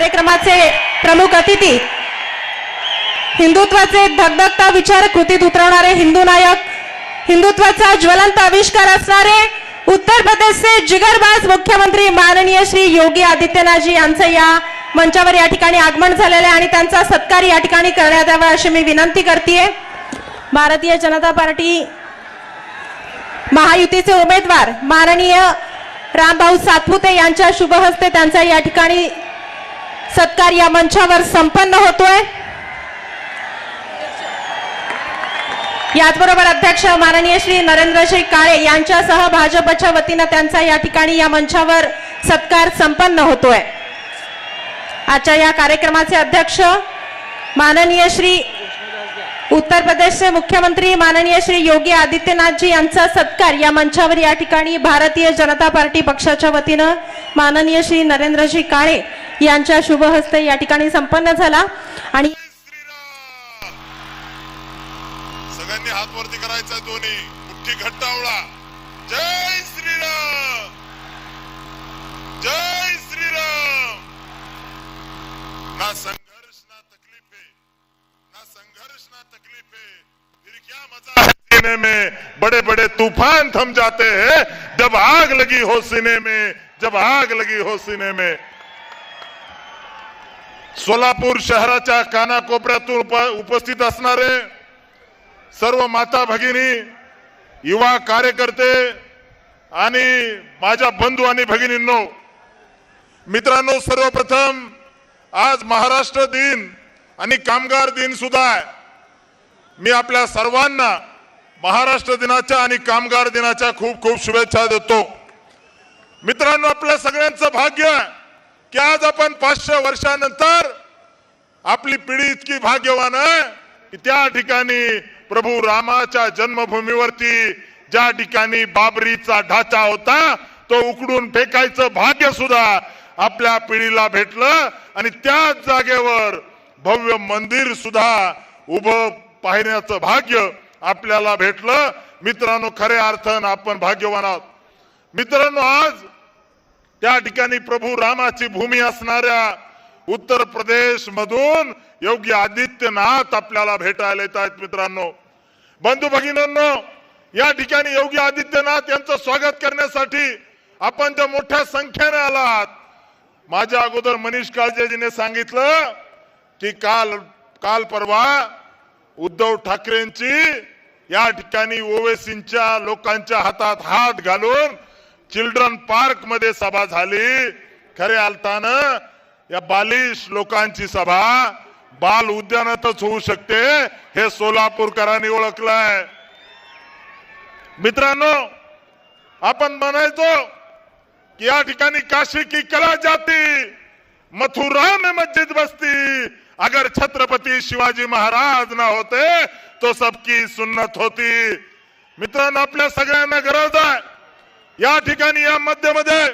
कार्यक्रमाचे प्रमुख अतिथी हिंदुत्वाचे धगधगता विचार कृतीत उतरवणारे हिंदू नायक हिंदुत्वाचा ज्वलंत आविष्कार असणारे उत्तर प्रदेशचे जिगरबाज मुख्यमंत्री माननीय श्री योगी आदित्यनाथजी यांचं या मंचावर या ठिकाणी आगमन झालेलं आहे आणि त्यांचा सत्कार या ठिकाणी करण्यात यावा अशी मी विनंती करते भारतीय जनता पार्टी महायुतीचे उमेदवार माननीय रामभाऊ सातपुते यांच्या शुभ हस्ते त्यांचा या ठिकाणी सत्कार या मंचावर संपन्न होतोय. याचबरोबर अध्यक्ष माननीय श्री नरेंद्रजी काळे यांच्यासह भाजपच्या वतीनं त्यांचा या ठिकाणी या मंचावर सत्कार संपन्न होतोय. आजच्या या कार्यक्रमाचे अध्यक्ष माननीय श्री उत्तर प्रदेशचे मुख्यमंत्री माननीय श्री योगी आदित्यनाथजी यांचा सत्कार या मंचावर या ठिकाणी भारतीय जनता पार्टी पक्षाच्या वतीनं माननीय श्री नरेंद्रजी काळे यांच्या शुभ हस्ते या ठिकाणी संपन्न झाला. आणि सगळ्यांनी हात वरती करायचा दोन्ही. मुठ्ठी घट्ट आवळा. जय श्रीराम. जय श्रीराम. ना संघर्ष ना तकलीफे ना संघर्ष ना तकलीफे फिर क्या मजा है सीने में? बड़े बड़े तूफान थम जाते हैं। जब आग लगी हो सीने में जब आग लगी हो सीने में सोलापूर शहराच्या कानाकोपऱ्यातून उप- उपस्थित असणारे सर्व माता भगिनी युवा कार्यकर्ते आणि माझ्या बंधू आणि भगिनींनो मित्रांनो सर्वप्रथम आज महाराष्ट्र दिन आणि कामगार दिन सुद्धा आहे. मी आपल्या सर्वांना महाराष्ट्र दिनाच्या आणि कामगार दिनाच्या खूप खूप शुभेच्छा देतो. मित्रांनो आपल्या सगळ्यांचं भाग्य आहे. की आज आपण पाचशे वर्षानंतर आपली पिढी इतकी भाग्यवान आहे की त्या ठिकाणी प्रभू रामाच्या जन्मभूमीवरती ज्या ठिकाणी बाबरीचा ढाचा होता तो उकडून फेकायचं भाग्य सुद्धा आपल्या पिढीला भेटलं आणि त्याच जागेवर भव्य मंदिर सुद्धा उभं पाहण्याचं भाग्य आपल्याला भेटलं. मित्रांनो खऱ्या अर्थानं आपण भाग्यवान आहोत. मित्रांनो आज त्या ठिकाणी प्रभू रामाची भूमी असणाऱ्या उत्तर प्रदेश मधून योगी आदित्यनाथ आपल्याला भेटायला येत आहेत मित्रांनो. बंधू भगिनींनो या ठिकाणी योगी आदित्यनाथ यांचं स्वागत करण्यासाठी आपण ज्या मोठ्या संख्येने आलात माझ्या अगोदर मनीष काळजेजीने सांगितलं की काल काल परवा उद्धव ठाकरेंची या ठिकाणी ओवेसींच्या लोकांच्या हातात हात घालून चिल्ड्रन पार्कमध्ये सभा झाली. खरे अर्थानं या बालिश लोकांची सभा बाल उद्यानातच होऊ शकते हे सोलापूरकरांनी ओळखलंय. मित्रांनो आपण म्हणायचो की या ठिकाणी काशी की कला जाती मथुरा में मस्जिद बसती. अगर छत्रपती शिवाजी महाराज ना होते तो सबकी सुन्नत होती. मित्रांनो आपल्या सगळ्यांना गरज आहे. या ठिकाणी या मध्यमध्ये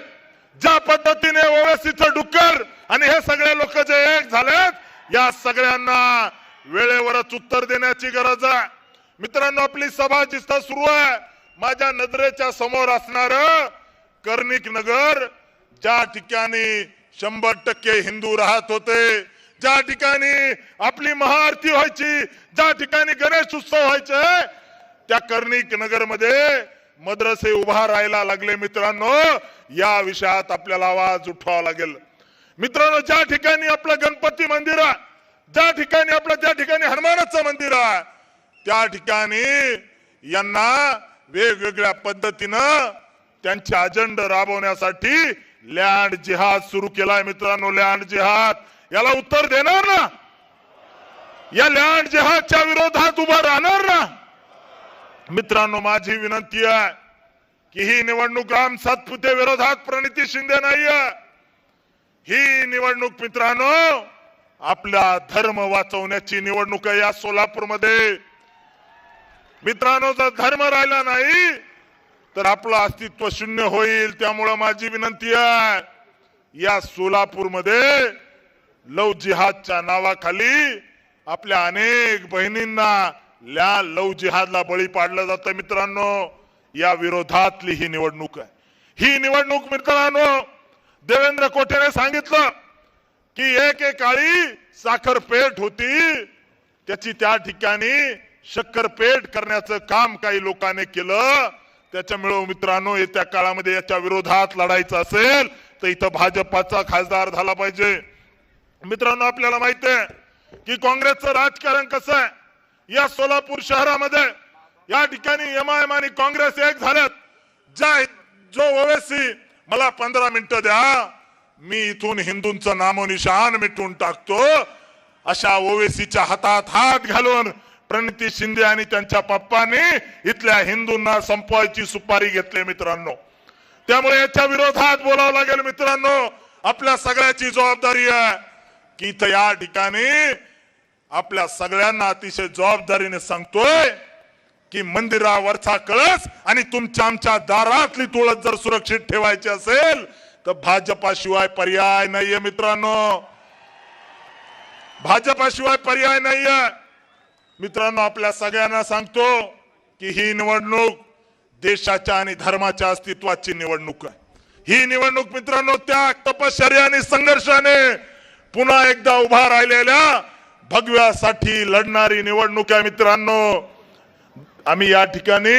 ज्या पद्धतीने ओवेसीचं डुक्कर आणि हे सगळे लोक जे एक झालेत या सगळ्यांना वेळेवरच उत्तर देण्याची गरज आहे. मित्रांनो आपली सभा जिथं सुरू आहे माझ्या नजरेच्या समोर असणार कर्णिक नगर ज्या ठिकाणी शंभर टक्के हिंदू राहत होते ज्या ठिकाणी आपली महाआरती व्हायची ज्या ठिकाणी गणेश उत्सव व्हायचे त्या कर्णिक नगरमध्ये मद्रसे उभा राहायला लागले मित्रांनो या विषयात आपल्याला आवाज उठवावा लागेल. मित्रांनो ज्या ठिकाणी आपलं गणपती मंदिर आहे ज्या ठिकाणी आपलं ज्या ठिकाणी हनुमानाचं मंदिर आहे त्या ठिकाणी यांना वेगवेगळ्या पद्धतीनं त्यांचे अजेंडा राबवण्यासाठी लँड जिहाद सुरू केलाय मित्रांनो लँड जिहाद याला उत्तर देणार ना? या लँड जिहादच्या विरोधात उभं राहणार ना? मित्रांनो माझी विनंती आहे की ही निवडणूक राम सातपुते विरोधात प्रणिती शिंदे नाहीये. ही निवडणूक मित्रांनो आपला धर्म वाचवण्याची निवडणूक आहे या सोलापूरमध्ये. मित्रांनो जर धर्म राहिला नाही तर आपलं अस्तित्व शून्य होईल. त्यामुळं माझी विनंती आहे या सोलापूरमध्ये लव जिहादच्या नावाखाली आपल्या अनेक बहिणींना ल्या लव जिहादला बळी पाडलं जातं मित्रांनो. या विरोधातली ही निवडणूक आहे. ही निवडणूक मित्रांनो देवेंद्र कोठेने सांगितलं? की एक एक काळी साखर होती. त्याची त्या ठिकाणी शक्करपेठ करण्याचं काम काही लोकांनी केलं. त्याच्यामुळे मित्रांनो येत्या काळामध्ये याच्या विरोधात लढायचं असेल तर इथं भाजपाचा खासदार झाला पाहिजे. मित्रांनो आपल्याला माहीत आहे की काँग्रेसचं राजकारण कसं आहे? या सोलापूर शहरामध्ये या ठिकाणी एम आय एम आणि काँग्रेस एक झाल्यात. ज्या जो ओवेसी मला पंधरा मिनिटं द्या. मी इथून हिंदूंचं नामोनिशान मिटून टाकतो. अशा ओवेसीच्या हातात हात घालून प्रणिती शिंदे आणि त्यांच्या पप्पांनी इथल्या हिंदूंना संपवायची सुपारी घेतली मित्रांनो. त्यामुळे याच्या विरोधात बोलावं लागेल मित्रांनो. आपल्या सगळ्याची जबाबदारी आहे की इथं या ठिकाणी आपल्या सगळ्यांना अतिशय जबाबदारीने सांगतोय की मंदिरावरचा कळस आणि तुमच्या आमच्या दारातली तुळस जर सुरक्षित ठेवायची असेल तर भाजपाशिवाय पर्याय नाहीये मित्रांनो. भाजपाशिवाय पर्याय नाहीये. मित्रांनो आपल्या सगळ्यांना सांगतो की ही निवडणूक देशाच्या आणि धर्माच्या अस्तित्वाची निवडणूक आहे. ही निवडणूक मित्रांनो त्याग तपश्चर्या आणि संघर्षाने पुन्हा एकदा उभा राहिलेल्या भगव्यासाठी लढणारी निवडणूक आहे मित्रांनो. आम्ही या ठिकाणी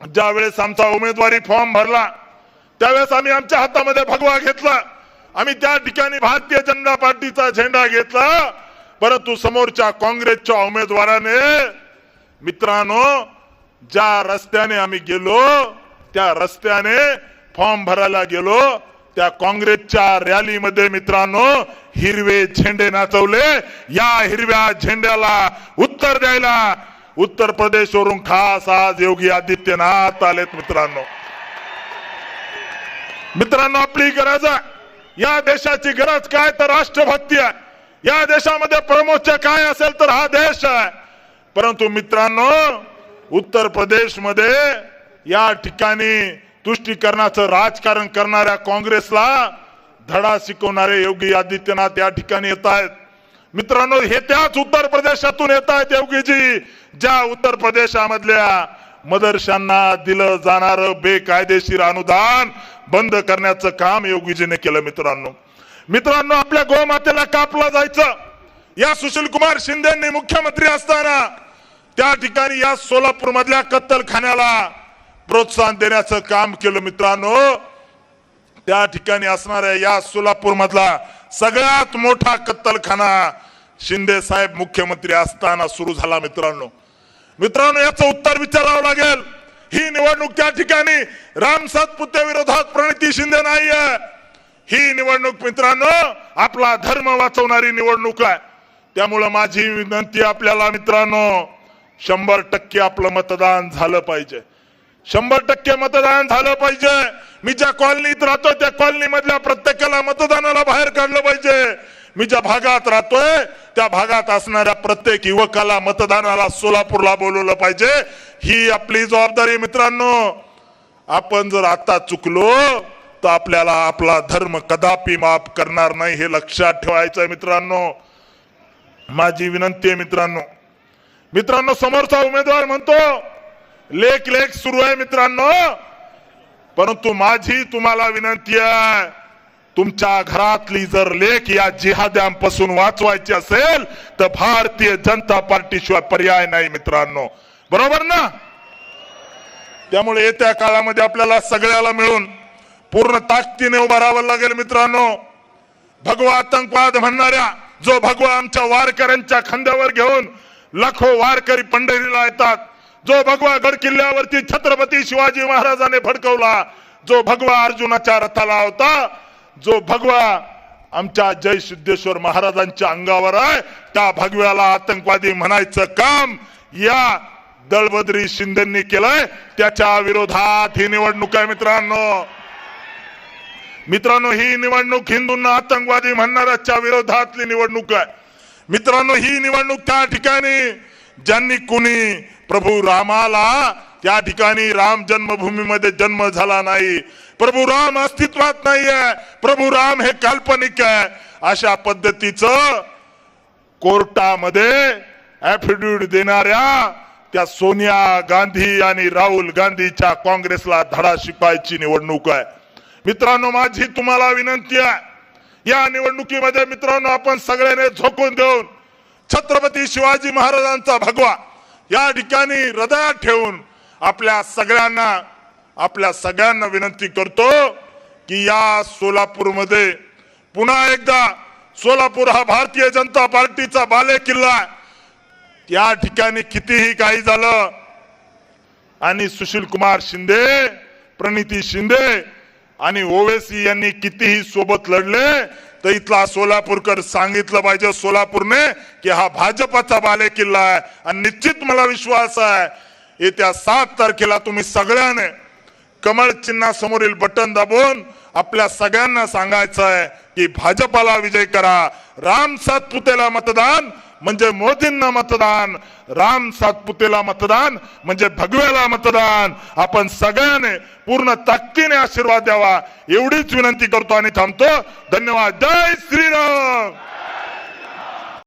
ज्या वेळेस आमचा उमेदवारी फॉर्म भरला त्यावेळेस आम्ही आमच्या हातामध्ये भगवा घेतला. आम्ही त्या ठिकाणी भारतीय जनता पार्टीचा झेंडा घेतला. परंतु समोरच्या काँग्रेसच्या उमेदवाराने मित्रांनो ज्या रस्त्याने आम्ही गेलो त्या रस्त्याने फॉर्म भरायला गेलो. त्या काँग्रेसच्या रॅलीमध्ये मित्रांनो हिरवे झेंडे नाचवले. या हिरव्या झेंड्याला उत्तर द्यायला उत्तर प्रदेशवरून खास आज योगी आदित्यनाथ आलेत मित्रांनो. मित्रांनो आपली गरज आहे. या देशाची गरज काय तर राष्ट्रभक्ती आहे. या देशामध्ये प्रमोच्य काय असेल तर हा देश आहे. परंतु मित्रांनो उत्तर प्रदेशमध्ये या ठिकाणी तुष्टीकरणाचं राजकारण करणाऱ्या काँग्रेसला धडा शिकवणारे योगी आदित्यनाथ या ठिकाणी येत आहेत. मित्रांनो हे त्याच उत्तर प्रदेशातून येत आहेत योगीजी ज्या उत्तर प्रदेशामधल्या मदरशांना दिलं जाणार बेकायदेशीर अनुदान बंद करण्याचं काम योगीजीने केलं मित्रांनो. मित्रांनो आपल्या गोमातेला कापला जायचं. या सुशील कुमार शिंदेनी मुख्यमंत्री असताना त्या ठिकाणी या सोलापूर मधल्या कत्तलखान्याला प्रोत्साहन देण्याचं काम केलं मित्रांनो. त्या ठिकाणी असणाऱ्या या सोलापूर मधला सगळ्यात मोठा कत्तलखाना शिंदे साहेब मुख्यमंत्री असताना सुरू झाला मित्रांनो. मित्रांनो याचं उत्तर विचारावं लागेल. ही निवडणूक त्या ठिकाणी राम सातपुते विरोधात प्रणिती शिंदे नाहीये. ही निवडणूक मित्रांनो आपला धर्म वाचवणारी निवडणूक आहे. त्यामुळं माझी विनंती आपल्याला मित्रांनो शंभर टक्के आपलं मतदान झालं पाहिजे. शंभर टक्के मतदान झालं पाहिजे. मी ज्या कॉलनीत राहतोय त्या कॉलनी मधल्या प्रत्येकाला मतदानाला बाहेर काढलं पाहिजे. मी ज्या भागात राहतोय त्या भागात असणाऱ्या प्रत्येक युवकाला मतदानाला सोलापूरला बोलवलं पाहिजे. ही आपली जबाबदारी मित्रांनो. आपण जर आता चुकलो तर आपल्याला आपला धर्म कदापि माफ करणार नाही हे लक्षात ठेवायचं मित्रांनो. माझी विनंती आहे मित्रांनो. मित्रांनो समोरचा उमेदवार म्हणतो लेख लेख सुरू आहे मित्रांनो. परंतु माझी तुम्हाला विनंती आहे तुमच्या घरातली जर लेख या जिहाद्यांपासून वाचवायची असेल तर भारतीय जनता पार्टीशिवाय पर्याय नाही मित्रांनो. बरोबर ना? त्यामुळे येत्या काळामध्ये आपल्याला सगळ्याला मिळून पूर्ण ताकदीने उभं राहावं लागेल मित्रांनो. भगवा आतंकवाद म्हणणाऱ्या जो भगवा आमच्या वारकऱ्यांच्या खांद्यावर घेऊन लाखो वारकरी पंढरीला येतात. जो भगवा गड किल्ल्यावरती छत्रपती शिवाजी महाराजाने फडकवला जो भगवा अर्जुनाच्या रथाला होता जो भगवा आमच्या जय सिद्धेश्वर महाराजांच्या अंगावर आहे त्या भगव्याला आतंकवादी म्हणायचं काम या दळबद्री शिंदेनी केलंय. त्याच्या विरोधात ही निवडणूक आहे मित्रांनो. मित्रांनो ही निवडणूक हिंदूंना आतंकवादी म्हणणाऱ्याच्या विरोधातली निवडणूक आहे. मित्रांनो ही निवडणूक त्या ठिकाणी ज्यांनी कुणी प्रभू रामाला त्या ठिकाणी राम जन्मभूमीमध्ये जन्म झाला नाही. प्रभू राम अस्तित्वात नाहीये. प्रभू राम हे काल्पनिक आहे. अशा पद्धतीचं कोर्टामध्ये ऍफिडेव्हिट देणाऱ्या त्या सोनिया गांधी आणि राहुल गांधीच्या काँग्रेसला धडा शिपायची निवडणूक आहे. मित्रांनो माझी तुम्हाला विनंती आहे. या निवडणुकीमध्ये मित्रांनो आपण सगळ्यांनी झोकून देऊन छत्रपती शिवाजी महाराजांचा भगवा या ठिकाणी हृदयात ठेवून आपल्या सगळ्यांना आपल्या सगळ्यांना विनंती करतो की या सोलापूरमध्ये पुन्हा एकदा सोलापूर हा भारतीय जनता पार्टीचा बाले किल्ला या ठिकाणी कितीही काही झालं आणि सुशील कुमार शिंदे प्रणिती शिंदे आणि ओवेसी यांनी कितीही सोबत लढले तर इथला सोलापूरकर सांगितलं पाहिजे सोलापूरने की हा भाजपचा बाले किल्ला आहे. आणि निश्चित मला विश्वास आहे येत्या सात तारखेला तुम्ही सगळ्याने कमळ चिन्हासमोरील बटन दाबून आपल्या सगळ्यांना सांगायचं आहे की भाजपाला विजय करा. राम सातपुतेला मतदान म्हणजे मोदींना मतदान राम सातपुतेला मतदान म्हणजे भगव्याला मतदान. आपण सगळ्याने पूर्ण ताकदीने आशीर्वाद द्यावा एवढीच विनंती करतो आणि थांबतो. धन्यवाद. जय श्रीराम!